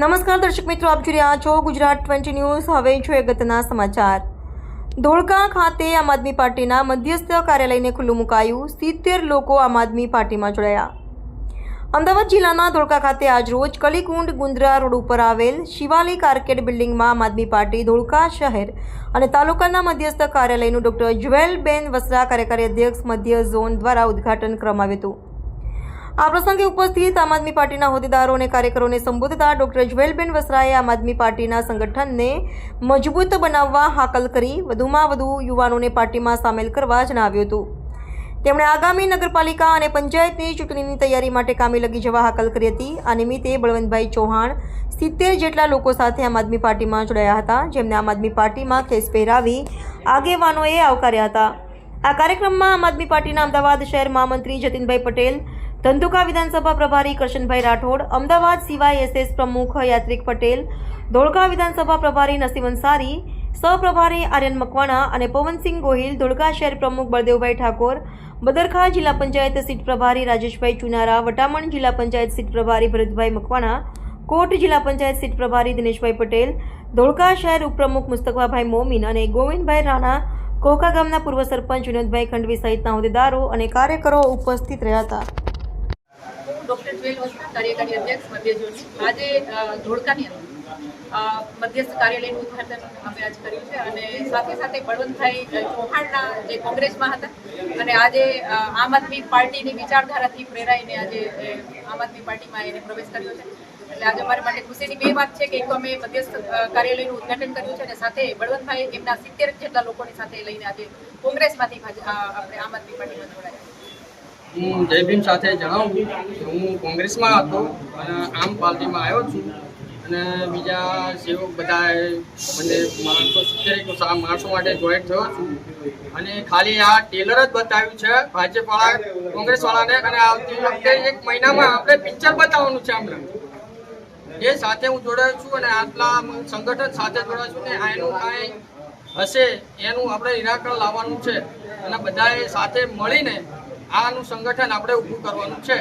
નમસ્કાર દર્શક મિત્રો, આપ જોઈ રહ્યા છો ગુજરાત ટ્વેન્ટી ન્યૂઝ. હવે જોઈએ અગત્યના સમાચાર. ધોળકા ખાતે આમ આદમી પાર્ટીના મધ્યસ્થ કાર્યાલયને ખુલ્લું મુકાયું. સિત્તેર લોકો આમ આદમી પાર્ટીમાં જોડાયા. અમદાવાદ જિલ્લાના ધોળકા ખાતે આજરોજ કલીકુંડ ગુંદરા રોડ ઉપર આવેલ શિવાલી આર્કેડ બિલ્ડિંગમાં આમ આદમી પાર્ટી ધોળકા શહેર અને તાલુકાના મધ્યસ્થ કાર્યાલયનું ડોક્ટર જ્વેલબેન વસરા, કાર્યકારી અધ્યક્ષ મધ્ય ઝોન દ્વારા ઉદ્ઘાટન કરવામાં આવ્યું હતું. આ પ્રસંગે ઉપસ્થિત આમ આદમી પાર્ટીના હોદ્દેદારો અને કાર્યકરોને સંબોધતા ડોક્ટર જ્વેલબેન વસરાએ આમ આદમી પાર્ટીના સંગઠનને મજબૂત બનાવવા હાકલ કરી વધુમાં વધુ યુવાનોને પાર્ટીમાં સામેલ કરવા જણાવ્યું હતું. તેમણે આગામી નગરપાલિકા અને પંચાયતની ચૂંટણીની તૈયારી માટે કામે લગી જવા હાકલ કરી હતી. આ નિમિત્તે બળવંતભાઈ ચૌહાણ સિત્તેર જેટલા લોકો સાથે આમ આદમી પાર્ટીમાં જોડાયા હતા, જેમને આમ આદમી પાર્ટીમાં કેસ પહેરાવી આગેવાનોએ આવકાર્યા હતા. આ કાર્યક્રમમાં આમ આદમી પાર્ટીના અમદાવાદ શહેર મહામંત્રી જતીનભાઈ પટેલ, ધંધુકા વિધાનસભા પ્રભારી કરશનભાઈ રાઠોડ, અમદાવાદ સિવાય એસએસ પ્રમુખ યાત્રિક પટેલ, ધોળકા વિધાનસભા પ્રભારી નસીમ અંસારી, સહપ્રભારી આર્યન મકવાણા અને પવનસિંહ ગોહિલ, ધોળકા શહેર પ્રમુખ બળદેવભાઈ ઠાકોર બદરખા જિલ્લા પંચાયત સીટ પ્રભારી રાજેશભાઈ ચુનારા, વટામણ જિલ્લા પંચાયત સીટ પ્રભારી ભરતભાઈ મકવાણા, કોટ જિલ્લા પંચાયત સીટ પ્રભારી દિનેશભાઈ પટેલ, ધોળકા શહેર ઉપપ્રમુખ મુસ્તકવાભાઈ મોમીન અને ગોવિંદભાઈ રાણા કોકા ગામના પૂર્વ સરપંચ વિનોદભાઈ ખંડવી સહિતના હોદ્દેદારો અને કાર્યકરો ઉપસ્થિત રહ્યા હતા. મધ્યસ્થ કાર્યાલયનું ઉદઘાટન અમે આજ કર્યું છે અને સાથે સાથે બળવંતભાઈ ચૌહાણના જે કોંગ્રેસમાં હતા અને આજે આમ આદમી પાર્ટીની વિચારધારાથી પ્રેરાઈને આજે આમ આદમી પાર્ટીમાં એને પ્રવેશ કર્યો છે. એટલે આજે અમારા માટે ખુશીની બે વાત છે કે એક અમે મધ્યસ્થ કાર્યાલયનું ઉદઘાટન કર્યું છે અને સાથે બળવંતભાઈ એમના સિત્તેર જેટલા લોકોની સાથે લઈને આજે કોંગ્રેસમાંથી આપણે આમ આદમી પાર્ટીમાં જોડાયા. હું જય સાથે જણાવું હું કોંગ્રેસમાં હતો અને આમ પાર્ટીમાં આવ્યો છું. અને બીજા સેવક બધા મને માણસો સિત્તેર માણસો માટે જોઈન્ટ થયો છું. અને ખાલી આ ટેલર જ બતાવ્યું છે, ભાજપવાળા, કોંગ્રેસવાળાને. અને આવતી વખતે એક મહિનામાં આપણે પિક્ચર બતાવવાનું છે આપણે એ સાથે હું જોડાયો છું અને આટલા સંગઠન સાથે જોડાયો છું ને એનું કાંઈ હશે, એનું આપણે નિરાકરણ લાવવાનું છે. અને બધાએ સાથે મળીને આનું સંગઠન આપણે ઊભું કરવાનું છે.